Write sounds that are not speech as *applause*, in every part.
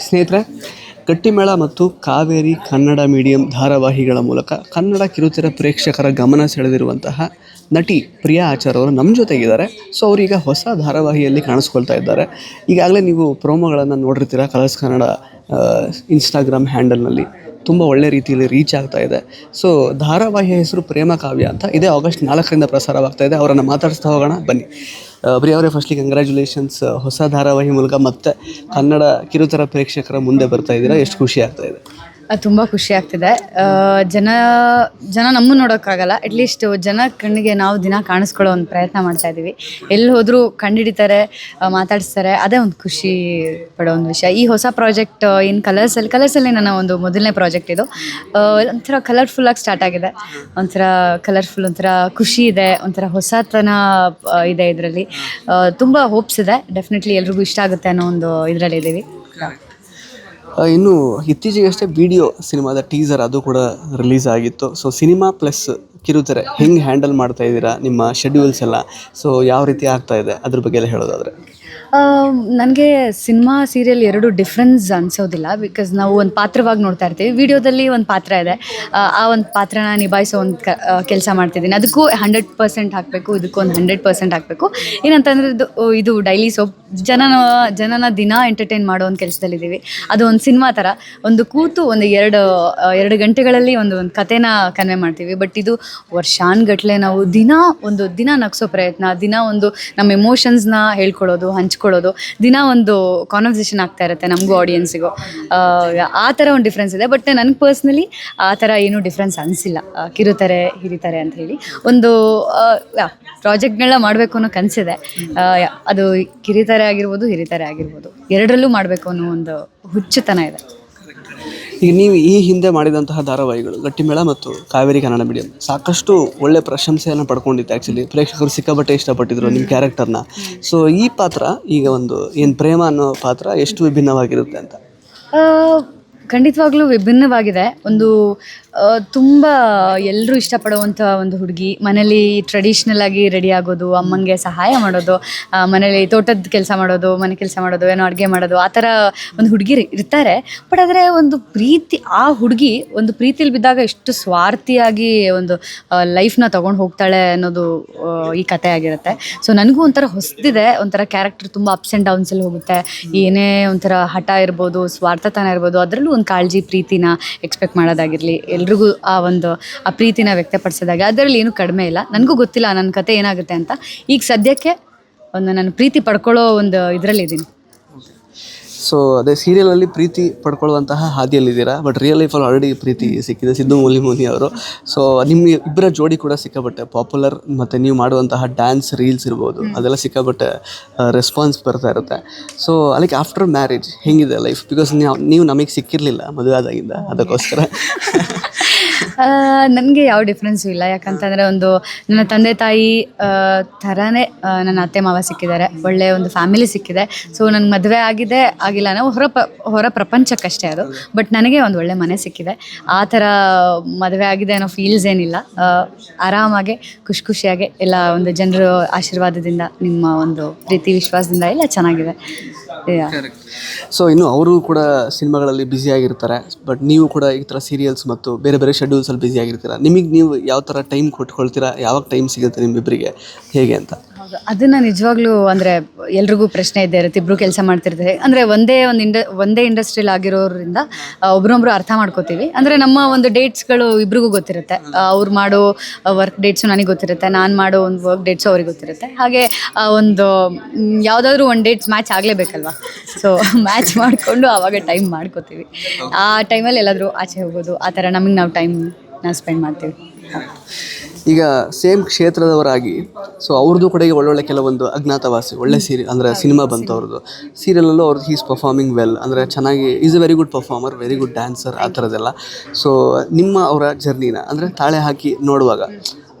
ಸ್ನೇಹಿತರೆ ಗಟ್ಟಿಮೇಳ ಮತ್ತು ಕಾವೇರಿ ಕನ್ನಡ ಮೀಡಿಯಂ ಧಾರಾವಾಹಿಗಳ ಮೂಲಕ ಕನ್ನಡ ಕಿರುತೆರೆ ಪ್ರೇಕ್ಷಕರ ಗಮನ ಸೆಳೆದಿರುವಂತಹ ನಟಿ ಪ್ರಿಯಾ ಆಚಾರ್ ಅವರು ನಮ್ಮ ಜೊತೆಗಿದ್ದಾರೆ. ಸೊ ಅವರೀಗ ಹೊಸ ಧಾರಾವಾಹಿಯಲ್ಲಿ ಕಾಣಿಸ್ಕೊಳ್ತಾ ಇದ್ದಾರೆ. ಈಗಾಗಲೇ ನೀವು ಪ್ರೋಮೋಗಳನ್ನು ನೋಡಿರ್ತೀರ? ಕಲರ್ಸ್ ಕನ್ನಡ ಇನ್ಸ್ಟಾಗ್ರಾಮ್ ಹ್ಯಾಂಡಲ್ನಲ್ಲಿ ತುಂಬ ಒಳ್ಳೆ ರೀತಿಯಲ್ಲಿ ರೀಚ್ ಆಗ್ತಾ ಇದೆ. ಸೊ ಧಾರಾವಾಹಿಯ ಹೆಸರು ಪ್ರೇಮ ಕಾವ್ಯ ಅಂತ ಇದೇ. ಆಗಸ್ಟ್ ನಾಲ್ಕರಿಂದ ಪ್ರಸಾರವಾಗ್ತಾ ಇದೆ. ಅವರನ್ನು ಮಾತಾಡಿಸ್ತಾ ಹೋಗೋಣ. ಬನ್ನಿ. ಪ್ರಿಯಾ ಅವರೇ ಫಸ್ಟ್ಲಿ ಕಂಗ್ರ್ಯಾಚುಲೇಷನ್ಸ್ ಹೊಸ ಧಾರಾವಾಹಿ ಮೂಲಕ ಮತ್ತೆ ಕನ್ನಡ ಕಿರುತರ ಪ್ರೇಕ್ಷಕರ ಮುಂದೆ ಬರ್ತಾ ಇದ್ದೀರಾ? ಎಷ್ಟು ಖುಷಿ ಆಗ್ತಾ ಇದೆ? ತುಂಬ ಖುಷಿ ಆಗ್ತಿದೆ. ಜನ ಜನ ನಮ್ಮನ್ನು ನೋಡೋಕ್ಕಾಗಲ್ಲ. ಅಟ್ಲೀಸ್ಟ್ ಜನ ಕಣ್ಣಿಗೆ ನಾವು ದಿನ ಕಾಣಿಸ್ಕೊಳ್ಳೋ ಒಂದು ಪ್ರಯತ್ನ ಮಾಡ್ತಾ ಇದ್ದೀವಿ. ಎಲ್ಲಿ ಹೋದರೂ ಕಂಡು ಹಿಡಿತಾರೆ ಮಾತಾಡಿಸ್ತಾರೆ. ಅದೇ ಒಂದು ಖುಷಿ ಪಡೋ ಒಂದು ವಿಷಯ. ಈ ಹೊಸ ಪ್ರಾಜೆಕ್ಟ್ ಇನ್ ಕಲರ್ಸಲ್ಲಿ ಕಲರ್ಸಲ್ಲಿ ನನ್ನ ಒಂದು ಮೊದಲನೇ ಪ್ರಾಜೆಕ್ಟ್ ಇದು. ಒಂಥರ ಕಲರ್ಫುಲ್ಲಾಗಿ ಸ್ಟಾರ್ಟ್ ಆಗಿದೆ. ಒಂಥರ ಕಲರ್ಫುಲ್ ಒಂಥರ ಖುಷಿ ಇದೆ. ಒಂಥರ ಹೊಸತನ ಇದೆ ಇದರಲ್ಲಿ. ತುಂಬ ಹೋಪ್ಸ್ ಇದೆ. ಡೆಫಿನೆಟ್ಲಿ ಎಲ್ರಿಗೂ ಇಷ್ಟ ಆಗುತ್ತೆ ಅನ್ನೋ ಒಂದು ಇದರಲ್ಲಿ ಇದ್ದೀವಿ ಇನ್ನು ಇತ್ತೀಚೆಗಷ್ಟೇ ವಿಡಿಯೋ ಸಿನಿಮಾದ ಟೀಸರ್ ಅದು ಕೂಡ ರಿಲೀಸ್ ಆಗಿತ್ತು. ಸೊ ಸಿನಿಮಾ ಪ್ಲಸ್ ಕಿರುತೆರೆ ಹೆಂಗೆ ಹ್ಯಾಂಡಲ್ ಮಾಡ್ತಾ ಇದ್ದೀರಾ ನಿಮ್ಮ ಶೆಡ್ಯೂಲ್ಸ್ ಎಲ್ಲ? ಸೊ ಯಾವ ರೀತಿ ಆಗ್ತಾ ಇದೆ? ಅದ್ರ ಬಗ್ಗೆ ಎಲ್ಲ ಹೇಳೋದಾದ್ರೆ. ನನಗೆ ಸಿನಿಮಾ ಸೀರಿಯಲ್ ಎರಡು ಡಿಫ್ರೆನ್ಸ್ ಅನ್ಸೋದಿಲ್ಲ ಬಿಕಾಸ್ ನಾವು ಒಂದು ಪಾತ್ರವಾಗಿ ನೋಡ್ತಾ ಇರ್ತೀವಿ. ವಿಡಿಯೋದಲ್ಲಿ ಒಂದು ಪಾತ್ರ ಇದೆ. ಆ, ಒಂದು ಪಾತ್ರನ ನಿಭಾಯಿಸೋ ಒಂದು ಕೆಲಸ ಮಾಡ್ತಿದ್ದೀನಿ. ಅದಕ್ಕೂ ಹಂಡ್ರೆಡ್ ಪರ್ಸೆಂಟ್ ಹಾಕಬೇಕು ಇದಕ್ಕೂ ಒಂದು ಹಂಡ್ರೆಡ್ ಪರ್ಸೆಂಟ್ ಹಾಕಬೇಕು. ಏನಂತಂದ್ರೆ ಇದು ಇದು ಡೈಲಿ ಸೋಪ್ ಜನನ ಜನನ ದಿನ ಎಂಟರ್ಟೈನ್ ಮಾಡೋ ಒಂದು ಕೆಲಸದಲ್ಲಿದ್ದೀವಿ. ಅದು ಒಂದು ಸಿನಿಮಾ ಥರ. ಒಂದು ಕೂತು ಒಂದು ಎರಡು ಎರಡು ಗಂಟೆಗಳಲ್ಲಿ ಒಂದು ಒಂದು ಕಥೆನ ಕನ್ವೆ ಮಾಡ್ತೀವಿ. ಬಟ್ ಇದು ವರ್ಷಾನ್ಗಟ್ಲೆ ನಾವು ದಿನ ಒಂದು, ದಿನ ನಗ್ಸೋ ಪ್ರಯತ್ನ. ದಿನ ಒಂದು ನಮ್ಮ ಎಮೋಷನ್ಸ್ನ ಹೇಳ್ಕೊಳ್ಳೋದು, ಹಂಚ್ಕೊಳ್ಳೋದು. ದಿನ ಒಂದು ಕಾನ್ವರ್ಸೇಷನ್ ಆಗ್ತಾ ಇರುತ್ತೆ ನಮಗೂ ಆಡಿಯನ್ಸಿಗೂ ಆ ಥರ ಒಂದು ಡಿಫ್ರೆನ್ಸ್ ಇದೆ. ಬಟ್ ನನಗೆ ಪರ್ಸ್ನಲಿ ಆ ಥರ ಏನೂ ಡಿಫ್ರೆನ್ಸ್ ಅನಿಸಿಲ್ಲ. ಕಿರುತಾರೆ, ಹಿರಿತಾರೆ ಅಂತ ಹೇಳಿ. ಒಂದು ಪ್ರಾಜೆಕ್ಟ್ಗಳನ್ನ ಮಾಡಬೇಕು ಅನ್ನೋ ಕನಸಿದೆ. ಅದು ಕಿರಿತಾರೆ ಆಗಿರ್ಬೋದು ಹಿರಿತಾರೆ ಆಗಿರ್ಬೋದು. ಎರಡರಲ್ಲೂ ಮಾಡಬೇಕು ಅನ್ನೋ ಒಂದು ಹುಚ್ಚುತನ ಇದೆ. ಈಗ ನೀವು ಈ ಹಿಂದೆ ಮಾಡಿದಂತಹ ಧಾರಾವಾಹಿಗಳು ಗಟ್ಟಿಮೇಳ ಮತ್ತು ಕಾವೇರಿ ಕನ್ನಡ ಮೀಡಿಯಂ ಸಾಕಷ್ಟು ಒಳ್ಳೆ ಪ್ರಶಂಸೆಯನ್ನು ಪಡ್ಕೊಂಡಿತ್ತು ಆ್ಯಕ್ಚುಲಿ ಪ್ರೇಕ್ಷಕರು ಸಿಕ್ಕಾಪಟ್ಟೆ ಇಷ್ಟಪಟ್ಟಿದ್ರು ನಿಮ್ಮ ಕ್ಯಾರೆಕ್ಟರ್ನ ಸೊ ಈ ಪಾತ್ರ ಈಗ ಒಂದು ಏನು ಪ್ರೇಮ ಅನ್ನೋ ಪಾತ್ರ ಎಷ್ಟು ವಿಭಿನ್ನವಾಗಿರುತ್ತೆ ಅಂತ? ಆ, ಖಂಡಿತವಾಗ್ಲೂ ವಿಭಿನ್ನವಾಗಿದೆ. ಒಂದು ತುಂಬ ಎಲ್ಲರೂ ಇಷ್ಟಪಡುವಂಥ ಒಂದು ಹುಡುಗಿ. ಮನೇಲಿ ಟ್ರೆಡಿಷ್ನಲ್ ಆಗಿ ರೆಡಿ ಆಗೋದು, ಅಮ್ಮನಿಗೆ ಸಹಾಯ ಮಾಡೋದು ಮನೇಲಿ ತೋಟದ ಕೆಲಸ ಮಾಡೋದು, ಮನೆ ಕೆಲಸ ಮಾಡೋದು, ಏನೋ ಅಡುಗೆ ಮಾಡೋದು, ಆ ಥರ ಒಂದು ಹುಡುಗಿ ಇರ್ತಾರೆ. ಬಟ್ ಆದರೆ ಒಂದು ಪ್ರೀತಿ, ಆ ಹುಡುಗಿ ಒಂದು ಪ್ರೀತಿಲಿ ಬಿದ್ದಾಗ ಎಷ್ಟು ಸ್ವಾರ್ಥಿಯಾಗಿ ಒಂದು ಲೈಫ್ನ ತೊಗೊಂಡು ಹೋಗ್ತಾಳೆ ಅನ್ನೋದು ಈ ಕತೆ ಆಗಿರುತ್ತೆ. ಸೊ ನನಗೂ ಒಂಥರ ಹೊಸದಿದೆ, ಒಂಥರ ಕ್ಯಾರೆಕ್ಟರ್ ತುಂಬ ಅಪ್ಸ್ ಆ್ಯಂಡ್ ಡೌನ್ಸಲ್ಲಿ ಹೋಗುತ್ತೆ. ಏನೇ ಒಂಥರ ಹಠ ಇರ್ಬೋದು, ಸ್ವಾರ್ಥತನ ಇರ್ಬೋದು, ಅದರಲ್ಲೂ ಒಂದು ಕಾಳಜಿ, ಪ್ರೀತಿನ ಎಕ್ಸ್ಪೆಕ್ಟ್ ಮಾಡೋದಾಗಿರಲಿ. ಎಲ್ರಿಗೂ ಆ ಒಂದು ಆ ಪ್ರೀತಿನ ವ್ಯಕ್ತಪಡಿಸಿದಾಗ ಅದರಲ್ಲಿ ಏನೂ ಕಡಿಮೆ ಇಲ್ಲ. ನನಗೂ ಗೊತ್ತಿಲ್ಲ ನನ್ನ ಕತೆ ಏನಾಗುತ್ತೆ ಅಂತ. ಈಗ ಸದ್ಯಕ್ಕೆ ಒಂದು ನಾನು ಪ್ರೀತಿ ಪಡ್ಕೊಳ್ಳೋ ಒಂದು ಇದರಲ್ಲಿದ್ದೀನಿ ಸೊ ಅದೇ ಸೀರಿಯಲಲ್ಲಿ ಪ್ರೀತಿ ಪಡ್ಕೊಳ್ಳುವಂತಹ ಹಾದಿಯಲ್ಲಿದ್ದೀರಾ? ಬಟ್ ರಿಯಲ್ ಲೈಫಲ್ಲಿ ಆಲ್ರೆಡಿ ಪ್ರೀತಿ ಸಿಕ್ಕಿದೆ ಸಿದ್ದು ಮೂಲಿಮುನಿ ಅವರು. ಸೊ ನಿಮ್ಮ ಇಬ್ಬರ ಜೋಡಿ ಕೂಡ ಸಿಕ್ಕಾಪಟ್ಟೆ ಪಾಪ್ಯುಲರ್ ಮತ್ತು ನೀವು ಮಾಡುವಂತಹ ಡ್ಯಾನ್ಸ್ ರೀಲ್ಸ್ ಇರ್ಬೋದು. ಅದೆಲ್ಲ ಸಿಕ್ಕಾಪಟ್ಟೆ ರೆಸ್ಪಾನ್ಸ್ ಬರ್ತಾ ಇರುತ್ತೆ. ಸೊ ಅದಕ್ಕೆ ಆಫ್ಟರ್ ಮ್ಯಾರೇಜ್ ಹೆಂಗಿದೆ ಲೈಫ್ ಬಿಕಾಸ್ ನೀವು ನೀವು ನಮಗೆ ಸಿಕ್ಕಿರಲಿಲ್ಲ ಮದುವೆ ಆದಾಗಿಂದ ಅದಕ್ಕೋಸ್ಕರ. *laughs* ನನಗೆ ಯಾವ ಡಿಫ್ರೆನ್ಸು ಇಲ್ಲ. ಯಾಕಂತಂದರೆ ಒಂದು ನನ್ನ ತಂದೆ ತಾಯಿ ಥರನೇ ನನ್ನ ಅತ್ತೆ ಮಾವ ಸಿಕ್ಕಿದ್ದಾರೆ. ಒಳ್ಳೆಯ ಒಂದು ಫ್ಯಾಮಿಲಿ ಸಿಕ್ಕಿದೆ. ಸೊ ನನಗೆ ಮದುವೆ ಆಗಿದೆ, ಆಗಿಲ್ಲ ನಾವು ಹೊರ ಪ, ಹೊರ ಪ್ರಪಂಚಕ್ಕಷ್ಟೇ ಅದು. ಬಟ್ ನನಗೆ ಒಂದು ಒಳ್ಳೆ ಮನೆ ಸಿಕ್ಕಿದೆ. ಆ ಥರ ಮದುವೆ ಆಗಿದೆ ಅನ್ನೋ ಫೀಲ್ಸ್ ಏನಿಲ್ಲ. ಆರಾಮಾಗೆ, ಖುಷಿ ಖುಷಿಯಾಗಿ ಎಲ್ಲ ಒಂದು ಜನರ ಆಶೀರ್ವಾದದಿಂದ, ನಿಮ್ಮ ಒಂದು ಪ್ರೀತಿ, ವಿಶ್ವಾಸದಿಂದ ಎಲ್ಲ ಚೆನ್ನಾಗಿದೆ. ಸೊ ಇನ್ನು ಅವರು ಕೂಡ ಸಿನಿಮಾಗಳಲ್ಲಿ ಬ್ಯುಸಿ ಆಗಿರ್ತಾರೆ. ಬಟ್ ನೀವು ಕೂಡ ಈ ಥರ ಸೀರಿಯಲ್ಸ್ ಮತ್ತು ಬೇರೆ ಬೇರೆ ಶೆಡ್ಯೂಲ್ಸಲ್ಲಿ ಬ್ಯುಸಿ ಆಗಿರ್ತೀರ? ನಿಮಗೆ ನೀವು ಯಾವ ಥರ ಟೈಮ್ ಕೊಟ್ಕೊಳ್ತೀರಾ? ಯಾವಾಗ ಟೈಮ್ ಸಿಗುತ್ತೆ ನಿಮ್ಮಿಬ್ಬರಿಗೆ ಹೇಗೆ ಅಂತ? ಅದನ್ನ ನಿಜವಾಗ್ಲೂ ಅಂದ್ರೆ ಎಲ್ರಿಗೂ ಪ್ರಶ್ನೆ ಇದ್ದೇ ಇರುತ್ತೆ, ಇಬ್ರು ಕೆಲಸ ಮಾಡ್ತಿರ್ತಾರೆ. ಅಂದ್ರೆ ಒಂದೇ ಒಂದು ಇಂಡ, ಒಂದೇ ಇಂಡಸ್ಟ್ರಿಯಲ್ಲಿ ಆಗಿರೋದ್ರಿಂದ ಒಬ್ರೊಬ್ರು ಅರ್ಥ ಮಾಡ್ಕೋತೀವಿ. ಅಂದ್ರೆ ನಮ್ಮ ಒಂದು ಡೇಟ್ಸ್ಗಳು ಇಬ್ರಿಗೂ ಗೊತ್ತಿರುತ್ತೆ. ಅವ್ರು ಮಾಡೋ ವರ್ಕ್ ಡೇಟ್ಸು ನನಗೆ ಗೊತ್ತಿರುತ್ತೆ, ನಾನು ಮಾಡೋ ಒಂದು ವರ್ಕ್ ಡೇಟ್ಸು ಅವ್ರಿಗೆ ಗೊತ್ತಿರುತ್ತೆ. ಹಾಗೆ ಒಂದು ಯಾವುದಾದ್ರೂ ಯಾವ್ದಾದ್ರು ಒಂದು ಡೇಟ್ಸ್ ಮ್ಯಾಚ್ ಆಗಲೇಬೇಕಲ್ವಾ? ಸೊ ಮ್ಯಾಚ್ *laughs* ಮಾಡಿಕೊಂಡು ಆವಾಗ ಟೈಮ್ ಮಾಡ್ಕೋತೀವಿ. ಆ ಟೈಮಲ್ಲಿ ಎಲ್ಲಾದರೂ ಆಚೆ ಹೋಗೋದು, ಆ ಥರ ನಮಗೆ ನಾವು ಟೈಮ್ ನಾವು ಸ್ಪೆಂಡ್ ಮಾಡ್ತೀವಿ. ಈಗ ಸೇಮ್ ಕ್ಷೇತ್ರದವರಾಗಿ ಸೊ ಅವ್ರದ್ದು ಕೂಡ ಈಗ ಒಳ್ಳೊಳ್ಳೆ ಕೆಲವೊಂದು ಅಜ್ಞಾತವಾಸಿ ಒಳ್ಳೆ ಸೀರಿ ಅಂದರೆ ಸಿನಿಮಾ ಬಂತು ಅವ್ರದ್ದು ಸೀರಿಯಲಲ್ಲೂ ಅವ್ರದ್ದು ಈಸ್ ಪರ್ಫಾರ್ಮಿಂಗ್ ವೆಲ್ ಅಂದರೆ ಚೆನ್ನಾಗಿ is a very good performer very good dancer ಆ ಥರದ್ದೆಲ್ಲ. ಸೊ ನಿಮ್ಮ ಅವರ ಜರ್ನಿನ ಅಂದರೆ ತಾಳೆ ಹಾಕಿ ನೋಡುವಾಗ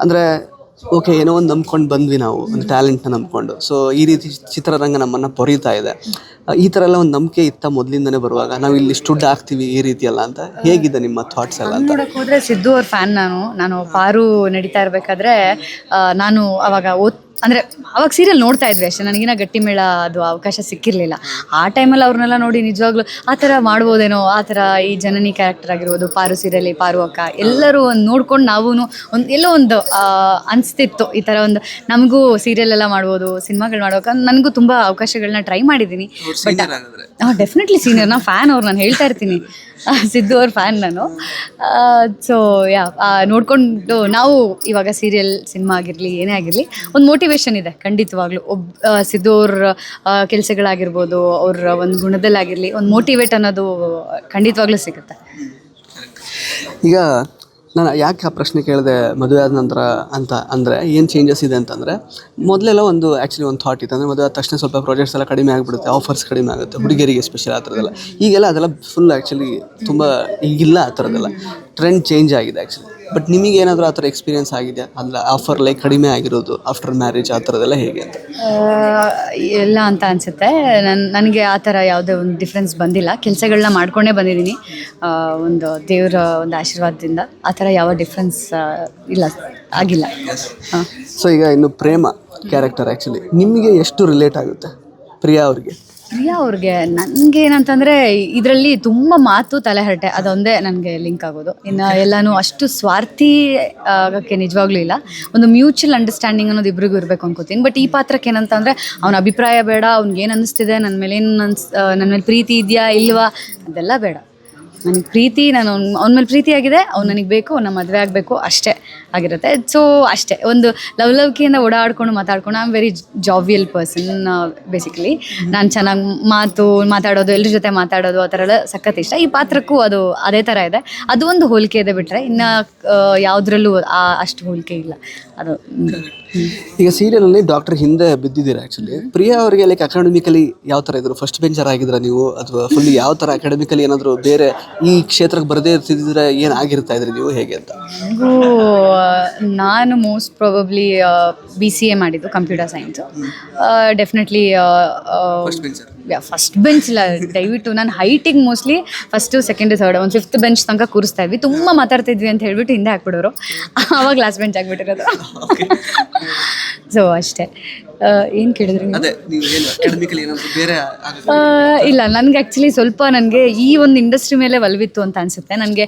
ಅಂದರೆ ಓಕೆ ಏನೋ ಒಂದು ನಂಬ್ಕೊಂಡು ಬಂದ್ವಿ ನಾವು, ಒಂದು ಟ್ಯಾಲೆಂಟ್ನ ನಂಬ್ಕೊಂಡು. ಸೊ ಈ ರೀತಿ ಚಿತ್ರರಂಗ ನಮ್ಮನ್ನು ಪೊರೀತಾ ಇದೆ. ಈ ಥರ ಎಲ್ಲ ಒಂದು ನಂಬಿಕೆ ಇತ್ತ ಮೊದಲಿಂದನೇ ಬರುವಾಗ, ನಾವು ಇಲ್ಲಿ ಸ್ಟುಡ್ ಆಗ್ತೀವಿ ಈ ರೀತಿ ಎಲ್ಲ ಅಂತ ಹೇಗಿದೆ ನಿಮ್ಮ ಥಾಟ್ಸ್ ಎಲ್ಲ ಅಂತ? ಹೋದ್ರೆ ಸಿದ್ದು ಅವ್ರ ಫ್ಯಾನ್ ನಾನು. ನಾನು ಪಾರು ನಡೀತಾ ಇರಬೇಕಾದ್ರೆ ನಾನು ಅವಾಗ ಓದ್ ಅಂದರೆ ಅವಾಗ ಸೀರಿಯಲ್ ನೋಡ್ತಾ ಇದ್ವಿ ಅಷ್ಟೇ. ನನಗಿನ ಗಟ್ಟಿ ಮೇಳ ಅದು ಅವಕಾಶ ಸಿಕ್ಕಿರಲಿಲ್ಲ. ಆ ಟೈಮಲ್ಲಿ ಅವ್ರನ್ನೆಲ್ಲ ನೋಡಿ ನಿಜವಾಗ್ಲೂ ಆ ಥರ ಮಾಡ್ಬೋದೇನೋ ಆ ಥರ ಈ ಜನನಿ ಕ್ಯಾರೆಕ್ಟರ್ ಆಗಿರ್ಬೋದು ಪಾರು ಸೀರಿಯಲ್ ಪಾರು ಅಕ್ಕ ಎಲ್ಲರೂ ಒಂದು ನೋಡ್ಕೊಂಡು ನಾವು ಒಂದು ಎಲ್ಲೋ ಒಂದು ಅನಿಸ್ತಿತ್ತು ಈ ಥರ ಒಂದು ನಮಗೂ ಸೀರಿಯಲ್ ಎಲ್ಲ ಮಾಡ್ಬೋದು ಸಿನಿಮಾಗಳು ಮಾಡೋಕೆ ನನಗೂ ತುಂಬ ಅವಕಾಶಗಳನ್ನ ಟ್ರೈ ಮಾಡಿದ್ದೀನಿ. ಬಟ್ ಡೆಫಿನೆಟ್ಲಿ ಸೀನಿಯರ್ ನಾ ಫ್ಯಾನ್ ಅವ್ರು, ನಾನು ಹೇಳ್ತಾ ಇರ್ತೀನಿ. ಸಿದ್ದು ಅವ್ರ ಫ್ಯಾನ್ ನಾನು. ಸೊ ಯಾ ನೋಡಿಕೊಂಡು ನಾವು ಇವಾಗ ಸೀರಿಯಲ್ ಸಿನಿಮಾ ಆಗಿರಲಿ, ಏನೇ ಆಗಿರಲಿ, ಒಂದು ಮೋಟಿವೇಶನ್ ಇದೆ, ಖಂಡಿತವಾಗ್ಲೂ. ಒಬ್ಬ ಸಿದ್ದು ಅವ್ರ ಕೆಲಸಗಳಾಗಿರ್ಬೋದು, ಅವ್ರ ಒಂದು ಗುಣದಲ್ಲಾಗಿರಲಿ, ಒಂದು ಮೋಟಿವೇಟ್ ಅನ್ನೋದು ಖಂಡಿತವಾಗ್ಲೂ ಸಿಗುತ್ತೆ. ಈಗ ನಾನು ಯಾಕೆ ಆ ಪ್ರಶ್ನೆ ಕೇಳಿದೆ ಮದುವೆ ಆದ ನಂತರ ಅಂತ ಅಂದರೆ ಏನು ಚೇಂಜಸ್ ಇದೆ ಅಂತಂದರೆ, ಮೊದಲೆಲ್ಲ ಒಂದು ಆ್ಯಕ್ಚುಲಿ ಒಂದು ಥಾಟ್ ಇತ್ತು. ಅಂದರೆ ಮದುವೆ ಆದ ತಕ್ಷಣ ಸ್ವಲ್ಪ ಪ್ರಾಜೆಕ್ಟ್ಸ್ ಎಲ್ಲ ಕಡಿಮೆ ಆಗಿಬಿಡುತ್ತೆ ಆಫರ್ಸ್ ಕಡಿಮೆ ಆಗುತ್ತೆ, ಹುಡುಗಿಯರಿಗೆ ಸ್ಪೆಷಲ್ ಆ ಥರದ್ದೆಲ್ಲ ಈಗೆಲ್ಲ ಅದೆಲ್ಲ ಫುಲ್ ಆ್ಯಕ್ಚುಲಿ ತುಂಬ ಈಗಿಲ್ಲ ಆ ಥರದ್ದೆಲ್ಲ ಟ್ರೆಂಡ್ ಚೇಂಜ್ ಆಗಿದೆ ಆ್ಯಕ್ಚುಲಿ ಬಟ್ ನಿಮಗೆ ಏನಾದರೂ ಆ ಥರ ಎಕ್ಸ್ಪೀರಿಯನ್ಸ್ ಆಗಿದೆ? ಅಂದರೆ ಆಫರ್ ಲೈಕ್ ಕಡಿಮೆ ಆಗಿರೋದು ಆಫ್ಟರ್ ಮ್ಯಾರೇಜ್ ಆ ಥರದ್ದೆಲ್ಲ ಹೇಗೆ ಅಂತ? ಎಲ್ಲ ಅಂತ ಅನಿಸುತ್ತೆ. ನನ್ನ ನನಗೆ ಆ ಥರ ಯಾವುದೇ ಒಂದು ಡಿಫ್ರೆನ್ಸ್ ಬಂದಿಲ್ಲ. ಕೆಲಸಗಳನ್ನ ಮಾಡ್ಕೊಂಡೇ ಬಂದಿದ್ದೀನಿ. ಒಂದು ದೇವರ ಒಂದು ಆಶೀರ್ವಾದದಿಂದ ಆ ಥರ ಯಾವ ಡಿಫ್ರೆನ್ಸ್ ಇಲ್ಲ ಆಗಿಲ್ಲ. ಹಾಂ. ಸೊ ಈಗ ಇನ್ನು ಪ್ರೇಮ ಕ್ಯಾರೆಕ್ಟರ್ ಆ್ಯಕ್ಚುಲಿ ನಿಮಗೆ ಎಷ್ಟು ರಿಲೇಟ್ ಆಗುತ್ತೆ? ಪ್ರಿಯಾ ಅವ್ರಿಗೆ? ಪ್ರಿಯಾ ಅವ್ರಿಗೆ ನನಗೆ ಏನಂತಂದರೆ ಇದರಲ್ಲಿ ತುಂಬ ಮಾತು ತಲೆಹರಟೆ ಅದೊಂದೇ ನನಗೆ ಲಿಂಕ್ ಆಗೋದು. ಇನ್ನು ಎಲ್ಲನೂ ಅಷ್ಟು ಸ್ವಾರ್ಥಿ ಆಗಕ್ಕೆ ನಿಜವಾಗ್ಲೂ ಇಲ್ಲ. ಒಂದು ಮ್ಯೂಚುವಲ್ ಅಂಡರ್ಸ್ಟ್ಯಾಂಡಿಂಗ್ ಅನ್ನೋದು ಇಬ್ಬರಿಗೂ ಇರಬೇಕು ಅನ್ಕೋತೀನಿ. ಬಟ್ ಈ ಪಾತ್ರಕ್ಕೆ ಏನಂತಂದರೆ ಅವನ ಅಭಿಪ್ರಾಯ ಬೇಡ ಅವ್ನಿಗೆ ಏನು ಅನ್ನಿಸ್ತಿದೆ ನನ್ನ ಮೇಲೆ ಏನು ಅನ್ಸ್ ನನ್ನ ಮೇಲೆ ಪ್ರೀತಿ ಇದೆಯಾ ಇಲ್ವಾ ಅದೆಲ್ಲ ಬೇಡ. ನನಗೆ ಪ್ರೀತಿ, ನಾನು ಅವ್ನ ಮೇಲೆ ಪ್ರೀತಿ ಆಗಿದೆ, ಅವ್ನು ನನಗೆ ಬೇಕು, ಅವ್ನ ಮದುವೆ ಆಗಬೇಕು, ಅಷ್ಟೇ ಆಗಿರುತ್ತೆ. ಸೊ ಅಷ್ಟೇ, ಒಂದು ಲವ್ ಲವ್ಕಿಯಿಂದ ಓಡಾಡ್ಕೊಂಡು ಮಾತಾಡ್ಕೊಂಡು I am very jovial person basically ನಾನು ಚೆನ್ನಾಗಿ ಮಾತು, ಮಾತಾಡೋದು ಎಲ್ಲರ ಜೊತೆ ಮಾತಾಡೋದು, ಆ ಥರ ಎಲ್ಲ ಸಖತ್ ಇಷ್ಟ. ಈ ಪಾತ್ರಕ್ಕೂ ಅದು ಅದೇ ಥರ ಇದೆ. ಅದು ಒಂದು ಹೋಲಿಕೆ ಇದೆ ಬಿಟ್ಟರೆ ಇನ್ನು ಯಾವುದ್ರಲ್ಲೂ ಅಷ್ಟು ಹೋಲಿಕೆ ಇಲ್ಲ. ಅದು. ಈಗ ಸೀರಿಯಲಲ್ಲಿ ಡಾಕ್ಟರ್ ಹಿಂದೆ ಬಿದ್ದಿದ್ದೀರಾ ಆ್ಯಕ್ಚುಲಿ ಪ್ರಿಯಾ ಅವರಿಗೆ ಲೈಕ್ ಅಕಾಡೆಮಿಕಲಿ ಯಾವ ಥರ ಇದ್ರು? ಫಸ್ಟ್ ಬೆಂಚರ್ ಆಗಿದ್ರ ನೀವು? ಅಥವಾ ಫುಲ್ ಯಾವ ಥರ ಅಕಾಡೆಮಿಕಲಿ ಏನಾದರೂ ಬೇರೆ ಈ ಕ್ಷೇತ್ರಕ್ಕೆ ಬರದೇ ಇರ್ತಿದ್ರೆ ಏನು ಆಗಿರ್ತಾ ಇದ್ರಿ ನೀವು? ಹೇಗೆ ಅಂತ? ನನಗೂ ನಾನು most probably B C A ಮಾಡಿದ್ದು computer science definitely first bench ಇಲ್ಲ. ದಯವಿಟ್ಟು ನಾನು ಹೈಟಿಗೆ ಮೋಸ್ಟ್ಲಿ ಫಸ್ಟು ಸೆಕೆಂಡ್ ಥರ್ಡ್ ಒಂದು ಫಿಫ್ತ್ ಬೆಂಚ್ ತನಕ ಕೂರಿಸ್ತಾ ಇದ್ವಿ. ತುಂಬ ಮಾತಾಡ್ತಿದ್ವಿ ಅಂತ ಹೇಳ್ಬಿಟ್ಟು ಹಿಂದೆ ಹಾಕ್ಬಿಡೋರು. ಆವಾಗ ಲಾಸ್ಟ್ ಬೆಂಚ್ ಆಗಿಬಿಟ್ಟಿರೋದು. ಸೊ ಅಷ್ಟೇ. ಏನು ಕೇಳಿದ್ರಿ ನೀವು? ಅದೇ ನೀವು ಏನು ಅಕಾಡೆಮಿಕಲಿ ಏನಾದರೂ ಬೇರೆ ಆ, ಇಲ್ಲ ನನಗೆ ಆ್ಯಕ್ಚುಲಿ ಸ್ವಲ್ಪ ನನಗೆ ಈ ಒಂದು ಇಂಡಸ್ಟ್ರಿ ಮೇಲೆ ಒಲವಿತ್ತು ಅಂತ ಅನಿಸುತ್ತೆ. ನನಗೆ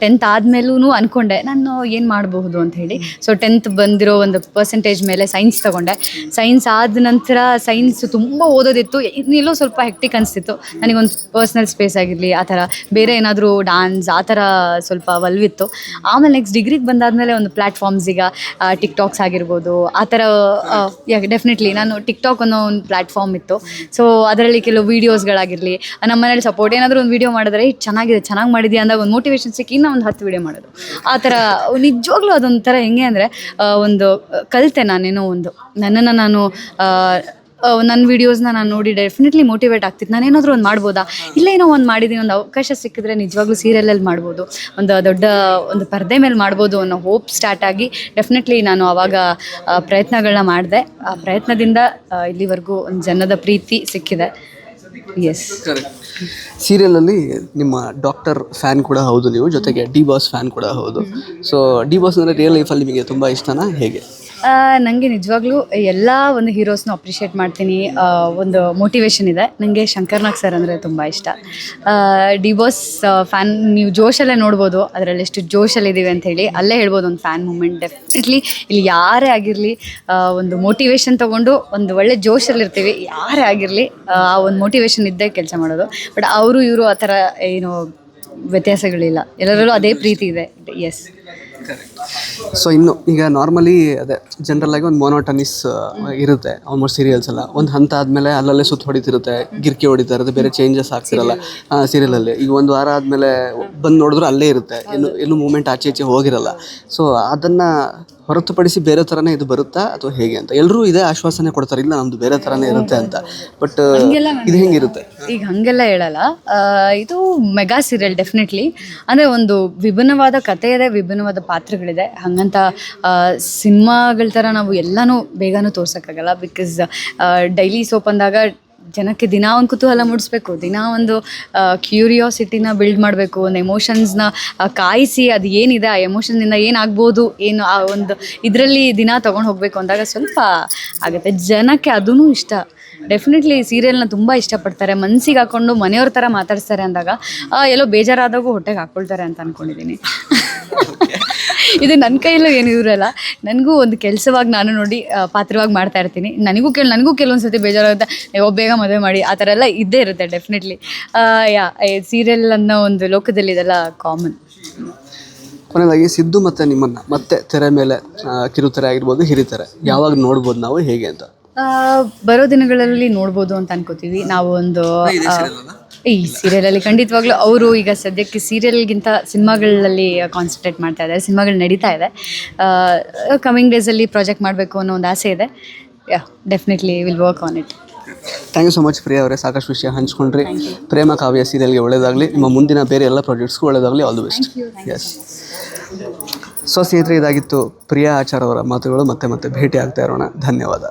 ಟೆಂತ್ ಆದಮೇಲೂ ಅಂದ್ಕೊಂಡೆ ನಾನು ಏನು ಮಾಡಬಹುದು ಅಂತ ಹೇಳಿ. ಸೊ ಟೆಂತ್ ಬಂದಿರೋ ಒಂದು ಪರ್ಸೆಂಟೇಜ್ ಮೇಲೆ ಸೈನ್ಸ್ ತಗೊಂಡೆ. ಸೈನ್ಸ್ ಆದ ನಂತರ ಸೈನ್ಸ್ ತುಂಬ ಓದೋದಿತ್ತು. ಇನ್ನೆಲ್ಲೋ ಸ್ವಲ್ಪ ಹೆಕ್ಟಿಕ್ ಅನಿಸ್ತಿತ್ತು. ನನಗೊಂದು ಪರ್ಸ್ನಲ್ ಸ್ಪೇಸ್ ಆಗಿರಲಿ ಆ ಥರ ಬೇರೆ ಏನಾದರೂ ಡಾನ್ಸ್ ಆ ಥರ ಸ್ವಲ್ಪ ಒಲವಿತ್ತು. ಆಮೇಲೆ ನೆಕ್ಸ್ಟ್ ಡಿಗ್ರಿಗೆ ಬಂದಾದಮೇಲೆ ಒಂದು ಪ್ಲ್ಯಾಟ್ಫಾರ್ಮ್ಸ್ ಈಗ ಟಿಕ್ ಟಾಕ್ಸ್ ಆಗಿರ್ಬೋದು ಆ ಥರ ಡೆಫಿನೆಟ್ಲಿ ನಾನು ಟಿಕ್ ಟಾಕ್ ಅನ್ನೋ ಒಂದು ಪ್ಲ್ಯಾಟ್ಫಾರ್ಮ್ ಇತ್ತು. ಸೊ ಅದರಲ್ಲಿ ಕೆಲವು ವೀಡಿಯೋಸ್ಗಳಾಗಿರಲಿ ನಮ್ಮ ಮನೇಲಿ ಸಪೋರ್ಟ್ ಏನಾದರೂ ಒಂದು ವೀಡಿಯೋ ಮಾಡಿದ್ರೆ "ಏ, ಚೆನ್ನಾಗಿದೆ ಚೆನ್ನಾಗಿ ಮಾಡಿದ್ಯಾ? ಅಂದಾಗ ಒಂದು ಮೋಟಿವೇಶನ್ ಸಿಕ್ಕಿ ಇನ್ನೂ ಒಂದು ಹತ್ತು ವೀಡಿಯೋ ಮಾಡೋದು. ಆ ಥರ ನಿಜವಾಗ್ಲೂ ಅದೊಂಥರ ಹೆಂಗೆ ಅಂದರೆ ಒಂದು ಕಲಿತೆ ನಾನೇನೋ ಒಂದು. ನನ್ನನ್ನು ನಾನು ನನ್ನ ವೀಡಿಯೋಸ್ನ ನಾನು ನೋಡಿ ಡೆಫಿನೆಟ್ಲಿ ಮೋಟಿವೇಟ್ ಆಗ್ತಿತ್ತು ನಾನು ಏನಾದರೂ ಒಂದು ಮಾಡ್ಬೋದಾ? ಇಲ್ಲ ಏನೋ ಒಂದು ಮಾಡಿದ್ದೀನಿ ಒಂದು ಅವಕಾಶ ಸಿಕ್ಕಿದ್ರೆ ನಿಜವಾಗ್ಲೂ ಸೀರಿಯಲಲ್ಲಿ ಮಾಡ್ಬೋದು. ಒಂದು ದೊಡ್ಡ ಒಂದು ಪರದೆ ಮೇಲೆ ಮಾಡ್ಬೋದು ಅನ್ನೋ ಹೋಪ್ ಸ್ಟಾರ್ಟ್ ಆಗಿ ಡೆಫಿನೆಟ್ಲಿ ನಾನು ಆವಾಗ ಪ್ರಯತ್ನಗಳನ್ನ ಮಾಡಿದೆ. ಆ ಪ್ರಯತ್ನದಿಂದ ಇಲ್ಲಿವರೆಗೂ ಒಂದು ಜನದ ಪ್ರೀತಿ ಸಿಕ್ಕಿದೆ. ಎಸ್ ಸೀರಿಯಲಲ್ಲಿ ನಿಮ್ಮ ಡಾಕ್ಟರ್ ಫ್ಯಾನ್ ಕೂಡ ಹೌದು ನೀವು ಜೊತೆಗೆ ಡಿ ಬಾಸ್ ಫ್ಯಾನ್ ಕೂಡ ಹೌದು. ಸೊ ಡಿ ಬಾಸ್ ಅಂದರೆ ರಿಯಲ್ ಲೈಫಲ್ಲಿ ನಿಮಗೆ ತುಂಬ ಇಷ್ಟನಾ? ಹೇಗೆ? ನನಗೆ ನಿಜವಾಗ್ಲೂ ಎಲ್ಲ ಒಂದು ಹೀರೋಸ್ನ ಅಪ್ರಿಷಿಯೇಟ್ ಮಾಡ್ತೀನಿ. ಒಂದು ಮೋಟಿವೇಶನ್ ಇದೆ. ನನಗೆ ಶಂಕರ್ನಾಗ್ ಸರ್ ಅಂದರೆ ತುಂಬ ಇಷ್ಟ. ಡಿ ಫ್ಯಾನ್ ನೀವು ಜೋಶಲ್ಲೇ ನೋಡ್ಬೋದು. ಅದರಲ್ಲಿ ಎಷ್ಟು ಜೋಶಲ್ಲಿದ್ದೀವಿ ಅಂತ ಹೇಳಿ ಅಲ್ಲೇ ಹೇಳ್ಬೋದು ಒಂದು ಫ್ಯಾನ್ ಮೂಮೆಂಟ್ ಡೆಫಿನೆಟ್ಲಿ ಇಲ್ಲಿ ಯಾರೇ ಆಗಿರಲಿ ಒಂದು ಮೋಟಿವೇಶನ್ ತೊಗೊಂಡು ಒಂದು ಒಳ್ಳೆ ಜೋಶಲ್ಲಿರ್ತೀವಿ ಯಾರೇ ಆಗಿರಲಿ, ಆ ಒಂದು ಮೋಟಿವೇಶನ್ ಇದ್ದೇ ಕೆಲಸ ಮಾಡೋದು. ಬಟ್ ಅವರು, ಇವರು ಆ ಥರ ಏನು ವ್ಯತ್ಯಾಸಗಳಿಲ್ಲ. ಎಲ್ಲರಲ್ಲೂ ಅದೇ ಪ್ರೀತಿ ಇದೆ. ಎಸ್ ಸೊ ಇನ್ನು ಈಗ ನಾರ್ಮಲಿ ಅದೇ ಆಗಿ ಒಂದು ಮೊನೋಟನಿಸ್ ಇರುತ್ತೆ ಆಲ್ಮೋಸ್ಟ್ ಸೀರಿಯಲ್ಸ್ ಎಲ್ಲ. ಒಂದು ಹಂತ ಆದಮೇಲೆ ಅಲ್ಲಲ್ಲೇ ಸುತ್ತ ಹೊಡಿತಿರುತ್ತೆ, ಗಿರ್ಕಿ ಹೊಡಿತಾ ಇರುತ್ತೆ, ಬೇರೆ ಚೇಂಜಸ್ ಆಗ್ತಿರಲ್ಲ. ಸೀರಿಯಲಲ್ಲಿ ಈಗ ಒಂದು ವಾರ ಆದಮೇಲೆ ಬಂದು ನೋಡಿದ್ರು ಅಲ್ಲೇ ಇರುತ್ತೆ. ಇನ್ನು ಎಲ್ಲೂ ಮೂಮೆಂಟ್ ಆಚೆ ಈಚೆ ಹೋಗಿರಲ್ಲ. ಸೊ ಅದನ್ನು ಹೊರತುಪಡಿಸಿ ಬೇರೆ ಥರನೇ ಇದು ಬರುತ್ತಾ ಅಥವಾ ಹೇಗೆ ಅಂತ? ಎಲ್ಲರೂ ಇದೇ ಆಶ್ವಾಸನೆ ಕೊಡ್ತಾರೆ ಇಲ್ಲ ನಮ್ದು ಬೇರೆ ಥರನೇ ಇರುತ್ತೆ ಅಂತ. ಬಟ್ ಇದು ಹೆಂಗಿರುತ್ತೆ? ಈಗ ಹಂಗೆಲ್ಲ ಹೇಳಲ್ಲ. ಆ, ಇದು ಮೆಗಾ ಸೀರಿಯಲ್ ಡೆಫಿನೆಟ್ಲಿ. ಅಂದರೆ ಒಂದು ವಿಭಿನ್ನವಾದ ಕಥೆ ಇದೆ ವಿಭಿನ್ನವಾದ ಪಾತ್ರಗಳಿದೆ. ಹಾಗಂತ ಸಿನಿಮಾಗಳ ಥರ ನಾವು ಎಲ್ಲನೂ ಬೇಗನೂ ತೋರ್ಸೋಕ್ಕಾಗಲ್ಲ. ಬಿಕಾಸ್ ಡೈಲಿ ಸೋಪ್ ಅಂದಾಗ ಜನಕ್ಕೆ ದಿನ ಒಂದು ಕುತೂಹಲ ಮೂಡಿಸ್ಬೇಕು. ದಿನ ಒಂದು ಕ್ಯೂರಿಯಾಸಿಟಿನ ಬಿಲ್ಡ್ ಮಾಡಬೇಕು. ಒಂದು ಎಮೋಷನ್ಸ್ನ ಕಾಯಿಸಿ ಅದು ಏನಿದೆ, ಆ ಎಮೋಷನ್ನಿಂದ ಏನಾಗ್ಬೋದು, ಏನು ಆ ಒಂದು ಇದರಲ್ಲಿ ದಿನ ತೊಗೊಂಡು ಹೋಗಬೇಕು ಅಂದಾಗ ಸ್ವಲ್ಪ ಆಗುತ್ತೆ. ಜನಕ್ಕೆ ಅದೂ ಇಷ್ಟ. ಡೆಫಿನೆಟ್ಲಿ ಸೀರಿಯಲ್ನ ತುಂಬ ಇಷ್ಟಪಡ್ತಾರೆ. ಮನ್ಸಿಗೆ ಹಾಕ್ಕೊಂಡು ಮನೆಯವ್ರ ಥರ ಮಾತಾಡ್ಸ್ತಾರೆ ಅಂದಾಗ ಎಲ್ಲೋ ಬೇಜಾರಾದಾಗೂ ಹೊಟ್ಟೆಗೆ ಹಾಕ್ಕೊಳ್ತಾರೆ ಅಂತ ಅಂದ್ಕೊಂಡಿದ್ದೀನಿ *laughs* ಇದು ನನ್ನ ಕೈಯಲ್ಲೂ ಏನು ಇರಲ್ಲ ನನಗೂ ಒಂದು ಕೆಲಸವಾಗಿ ನಾನು ನೋಡಿ ಪಾತ್ರವಾಗಿ ಮಾಡ್ತಾ ಇರ್ತೀನಿ. ನನಗೂ ಕೆಲ್ ನನಗೂ ಕೆಲವೊಂದು ಸತಿ ಬೇಜಾರಾಗುತ್ತೆ. ಅಯ್ಯೋ ಬೇಗ ಮದುವೆ ಮಾಡಿ ಆ ಥರ ಎಲ್ಲ ಇದ್ದೇ ಇರುತ್ತೆ ಡೆಫಿನೆಟ್ಲಿ ಯಾ ಸೀರಿಯಲ್ ಅನ್ನೋ ಒಂದು ಲೋಕದಲ್ಲಿ ಇದೆಲ್ಲ ಕಾಮನ್ ಕೊನೆಯದಾಗಿ ಸಿದ್ದು ಮತ್ತು ನಿಮ್ಮನ್ನು ಮತ್ತೆ ತೆರೆ ಮೇಲೆ ಕಿರುತೆರೆ ಆಗಿರ್ಬೋದು ಹಿರಿತೆರೆ ಯಾವಾಗ ನೋಡ್ಬೋದು ನಾವು ಹೇಗೆ ಅಂತ? ಬರೋ ದಿನಗಳಲ್ಲಿ ನೋಡ್ಬೋದು ಅಂತ ಅನ್ಕೋತೀವಿ. ನಾವು ಒಂದು ಈ ಸೀರಿಯಲಲ್ಲಿ ಖಂಡಿತವಾಗ್ಲೂ ಅವರು ಈಗ ಸದ್ಯಕ್ಕೆ ಸೀರಿಯಲ್ಗಿಂತ ಸಿನಿಮಾಗಳಲ್ಲಿ ಕಾನ್ಸಂಟ್ರೇಟ್ ಮಾಡ್ತಾ ಇದ್ದಾರೆ ಸಿನಿಮಾಗಳು ನಡೀತಾ ಇದೆ. ಕಮಿಂಗ್ ಡೇಸಲ್ಲಿ ಪ್ರಾಜೆಕ್ಟ್ ಮಾಡಬೇಕು ಅನ್ನೋ ಒಂದು ಆಸೆ ಇದೆ. Yeah definitely will work on it thank you so much Priya ಅವರೇ. ಸಾಕಷ್ಟು ವಿಷಯ ಹಂಚ್ಕೊಂಡ್ರಿ. ಪ್ರೇಮ ಕಾವ್ಯ ಸೀರಿಯಲ್ಗೆ ಒಳ್ಳೇದಾಗಲಿ. ನಿಮ್ಮ ಮುಂದಿನ ಬೇರೆ ಎಲ್ಲ ಪ್ರಾಜೆಕ್ಟ್ಸ್ಗೂ ಒಳ್ಳೇದಾಗಲಿ. All the best yes so ಸ್ನೇಹಿತರೆ ಇದಾಗಿತ್ತು ಪ್ರಿಯಾ ಆಚಾರ್ ಅವರ ಮಾತುಗಳು. ಮತ್ತೆ ಮತ್ತೆ ಭೇಟಿ ಆಗ್ತಾ ಇರೋಣ. ಧನ್ಯವಾದ.